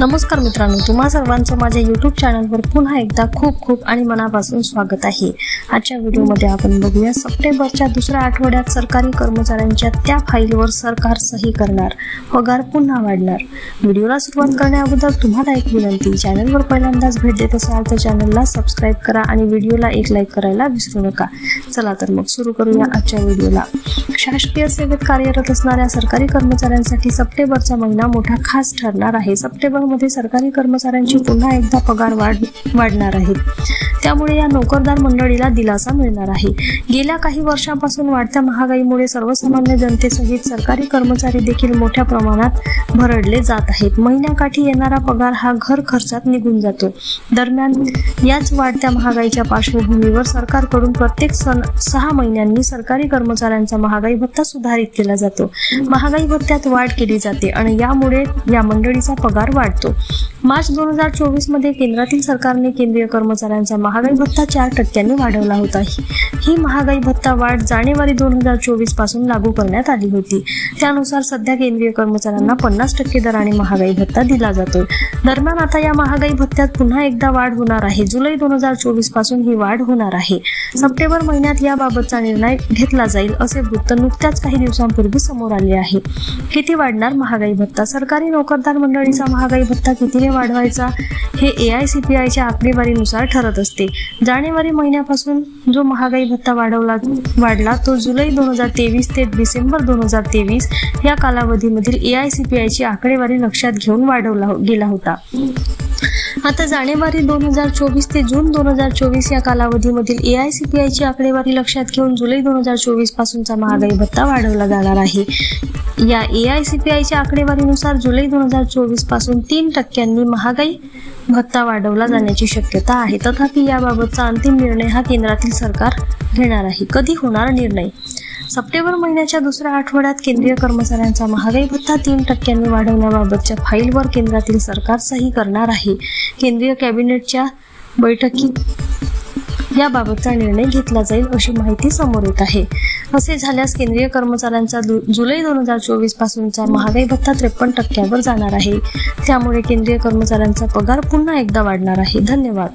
नमस्कार मित्रांनो तुम्हा सर्वांचं माझ्या युट्यूब चॅनलवर पुन्हा एकदा खूप खूप आणि मनापासून स्वागत आहे. आजच्या व्हिडिओमध्ये आपण बघूया सप्टेंबरच्या दुसऱ्या आठवड्यात सरकारी कर्मचाऱ्यांच्या त्या फाईलवर सरकार सही करणार पगार पुन्हा वाढणार. व्हिडिओला सुरुवात करण्याअगोदर तुम्हाला एक विनंती चॅनलवर पहिल्यांदाच भेट देत असाल तर चॅनलला सबस्क्राईब करा आणि व्हिडिओला एक लाईक करायला विसरू नका. चला तर मग सुरू करूया आजच्या व्हिडिओला. शासकीय सेवेत कार्यरत असणाऱ्या सरकारी कर्मचाऱ्यांसाठी सप्टेंबरचा महिना मोठा खास ठरणार आहे. मध्ये सरकारी कर्मचाऱ्यांची पुन्हा एकदा पगार वाढ वाढणार आहे. त्यामुळे या नोकरदार मंडळीला दिलासा मिळणार आहे. गेल्या काही वर्षांपासून वाढत्या महागाईमुळे सर्वसामान्य जनतेसहित सरकारी कर्मचारी देखील मोठ्या प्रमाणात भरडले जात आहेत. महिन्याकाठी येणारा पगार हा घर खर्चात निघून जातो. दरम्यान याच वाढत्या महागाईच्या पार्श्वभूमीवर सरकारकडून प्रत्येक सण सहा महिन्यांनी सरकारी कर्मचाऱ्यांचा महागाई भत्ता सुधारित केला जातो. महागाई भत्त्यात वाढ केली जाते आणि यामुळे या मंडळीचा पगार वाढतो. मार्च दोन हजार चोवीसमध्ये केंद्रातील सरकारने केंद्रीय कर्मचाऱ्यांचा महागाई भत्ता चार टक्क्यांनी वाढवला होता. ही- महागाई भत्ता वाढ जानेवारी दोन हजार चोवीसपासून लागू करण्यात आली होती. त्यानुसार सध्या केंद्रीय कर्मचाऱ्यांना पन्नास टक्के दराने महागाई भत्ता दिला जातोय. दरम्यान आता या महागाई भत्त्यात पुन्हा एकदा वाढ होणार आहे. जुलै दोन हजार चोवीसपासून ही वाढ होणार आहे. सप्टेंबर महिन्यात याबाबतचा निर्णय घेतला जाईल असे वृत्त नुकत्याच काही दिवसांपूर्वी समोर आले आहे. किती वाढणार महागाई भत्ता? सरकारी नोकरदार मंडळीचा महागाई भत्ता किती वाढवायचा हे ए आय सी पी आयच्या आकडेवारीनुसार ठरत असते. जानेवारी महिन्यापासून जो महागाई भत्ता वाढवला वाढला तो जुलै दोन हजार तेवीस ते डिसेंबर दोन हजार तेवीस या कालावधीमधील ए आय सी पी आयची आकडेवारी लक्षात घेऊन वाढवला हो, गेला होता. आता जानेवारी दोन हजार चोवीस ते जून दोन हजार चोवीस या कालावधीमधील ए आय सी पी आयची आकडेवारी लक्षात घेऊन जुलै दोन हजार चोवीस पासूनचा महागाई भत्ता वाढवला जाणार आहे. या ए आय सी पी आयच्या आकडेवारीनुसार जुलै दोन हजार चोवीसपासून तीन टक्क्यांनी महागाई भत्ता वाढवला जाण्याची शक्यता आहे. तथापि याबाबतचा अंतिम निर्णय हा केंद्रातील सरकार घेणार आहे. कधी होणार निर्णय? सप्टेंबर महिन्याच्या दुसऱ्या आठवड्यात केंद्रीय कर्मचाऱ्यांचा महागाई भत्ता तीन टक्क्यांनी वाढवण्याबाबतच्या फाईलवर केंद्रातील सरकार सही करणार आहे. केंद्रीय कॅबिनेटच्या बैठकीत याबाबतचा निर्णय घेतला जाईल अशी माहिती समोर येत आहे. असे झाल्यास केंद्रीय कर्मचाऱ्यांचा दु- जुलै दोन हजार चोवीस पासूनचा महागाई भत्ता त्रेपन्न टक्क्यावर जाणार आहे. त्यामुळे केंद्रीय कर्मचाऱ्यांचा पगार पुन्हा एकदा वाढणार आहे. धन्यवाद.